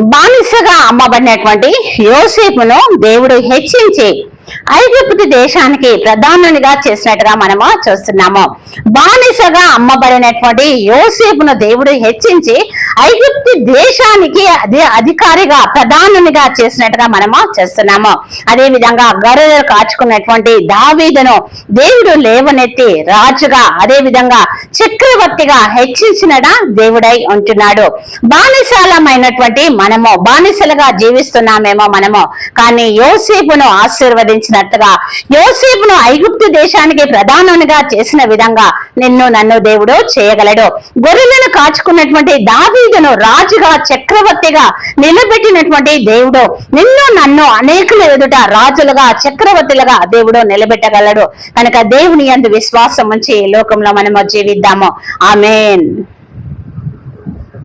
బానిసగా అమ్మబడినటువంటి యోసేపును దేవుడు హెచ్చించి ఐగుప్తు దేశానికి ప్రధానునిగా చేసినట్టుగా మనము చూస్తున్నాము. బానిసగా అమ్మబడినటువంటి యోసేపును దేవుడు హెచ్చించి ఐగుప్తి దేశానికి అదే అధికారిగా ప్రధానునిగా చేసినట్టుగా మనము చేస్తున్నాము. అదే విధంగా గొర్రెలు కాచుకున్నటువంటి దావీదును దేవుడు లేవనెత్తి రాజుగా అదే విధంగా చక్రవర్తిగా హెచ్చించినడా దేవుడై ఉంటున్నాడు. బానిసాలమైనటువంటి మనము బానిసలుగా జీవిస్తున్నామేమో మనము. కానీ యోసేపును ఆశీర్వదించినట్టుగా యోసేపును ఐగుప్తు దేశానికి ప్రధానునిగా చేసిన విధంగా నిన్ను నన్ను దేవుడు చేయగలడు. గొర్రెలను కాచుకున్నటువంటి దావీదును రాజుగా చక్రవర్తిగా నిలబెట్టినటువంటి దేవుడు. నిన్ను నన్ను అనేకుల ఎదుట రాజులుగా చక్రవర్తులుగా దేవుడు నిలబెట్టగలడు. కనుక దేవుని అందు విశ్వాసం ఉంచి ఈ లోకంలో మనము జీవిద్దాము. ఆమెన్.